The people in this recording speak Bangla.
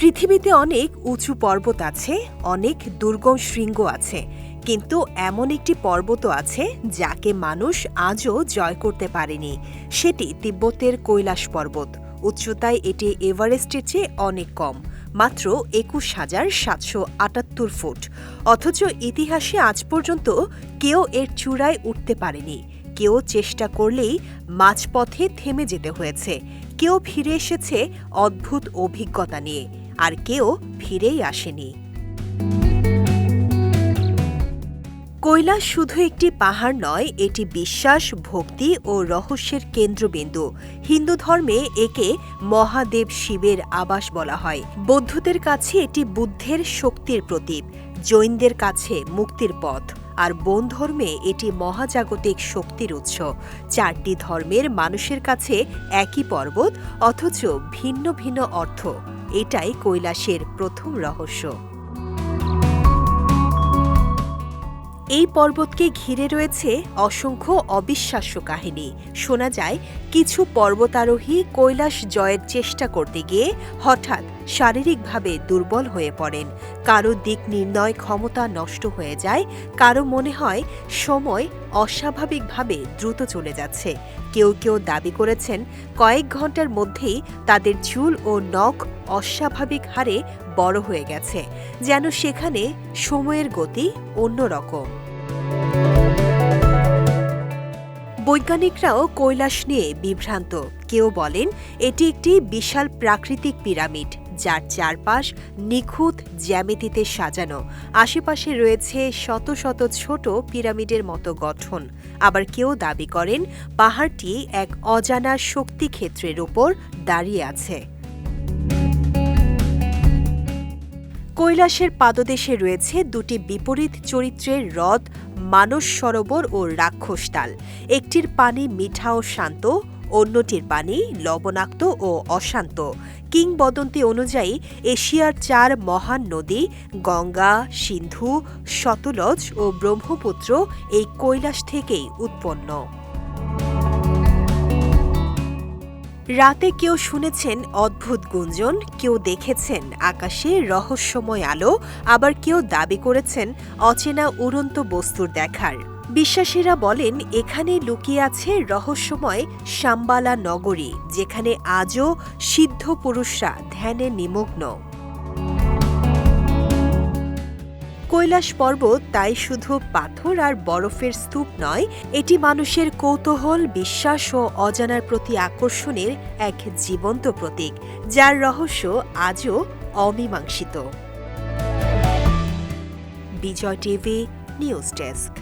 পৃথিবীতে অনেক উঁচু পর্বত আছে, অনেক দুর্গম শৃঙ্গ আছে, কিন্তু এমন একটি পর্বত আছে যাকে মানুষ আজও জয় করতে পারেনি। সেটি তিব্বতের কৈলাস পর্বত। উচ্চতায় এটি এভারেস্টের চেয়ে অনেক কম, মাত্র একুশ হাজার সাতশো আটাত্তর ফুট। অথচ ইতিহাসে আজ পর্যন্ত কেউ এর চূড়ায় উঠতে পারেনি। কেউ চেষ্টা করলেই মাঝপথে থেমে যেতে হয়েছে। কেউ ফিরে এসেছে অদ্ভুত অভিজ্ঞতা নিয়ে। আর কেউ ফিরেই আসেনি। কৈলাস শুধু একটি পাহাড় নয়, এটি বিশ্বাস, ভক্তি ও রহস্যের কেন্দ্রবিন্দু। হিন্দু ধর্মে একে মহাদেব শিবের আবাস বলা হয়। বৌদ্ধদের কাছে এটি বুদ্ধের শক্তির প্রতীক, জৈনদের কাছে মুক্তির পথ, আর বন ধর্মে এটি মহাজাগতিক শক্তির উৎস। চারটি ধর্মের মানুষের কাছে একই পর্বত, অথচ ভিন্ন ভিন্ন অর্থ। এটাই কৈলাসের প্রথম রহস্য। এই পর্বতকে ঘিরে রয়েছে অসংখ্য অবিশ্বাস্য কাহিনী। শোনা যায়, কিছু পর্বতারোহী কৈলাস জয়ের চেষ্টা করতে গিয়ে হঠাৎ শারীরিকভাবে দুর্বল হয়ে পড়েন। কারও দিক নির্ণয় ক্ষমতা নষ্ট হয়ে যায়, কারও মনে হয় সময় অস্বাভাবিকভাবে দ্রুত চলে যাচ্ছে। কেউ কেউ দাবি করেছেন, কয়েক ঘণ্টার মধ্যেই তাদের চুল ও নখ অস্বাভাবিক হারে বড় হয়ে গেছে, যেন সেখানে সময়ের গতি অন্যরকম বৈজ্ঞানিকরাও কৈলাস নিয়ে বিভ্রান্ত। কেউ বলেন, এটি একটি বিশাল প্রাকৃতিক পিরামিড, যার চারপাশ নিখুঁত জ্যামিতিতে সাজানো। আশেপাশে রয়েছে শত শত ছোট পিরামিডের মতো গঠন। আবার কেউ দাবি করেন, পাহাড়টি এক অজানা শক্তিক্ষেত্রের ওপর দাঁড়িয়ে আছে। কৈলাসের পাদদেশে রয়েছে দুটি বিপরীত চরিত্রের হ্রদ মানস সরোবর ও রাক্ষসতাল একটির পানি মিঠা ও শান্ত, অন্যটির পানি লবণাক্ত ও অশান্ত। কিংবদন্তি অনুযায়ী, এশিয়ার চার মহান নদী গঙ্গা, সিন্ধু, শতলজ ও ব্রহ্মপুত্র এই কৈলাস থেকেই উৎপন্ন। রাতে কেউ শুনেছেন অদ্ভুত গুঞ্জন, কেউ দেখেছেন আকাশে রহস্যময় আলো, আবার কেউ দাবি করেছেন অচেনা উড়ন্ত বস্তুর দেখার। বিশ্বাসীরা বলেন, এখানে লুকিয়ে আছে রহস্যময় সাম্বালা নগরী, যেখানে আজও সিদ্ধ পুরুষরা ধ্যানে নিমগ্ন। কৈলাস পর্বত তাই শুধু পাথর আর বরফের স্তূপ নয়, এটি মানুষের কৌতূহল, বিশ্বাস ও অজানার প্রতি আকর্ষণের এক জীবন্ত প্রতীক, যার রহস্য আজও অমীমাংসিত। Bijoy TV, news desk.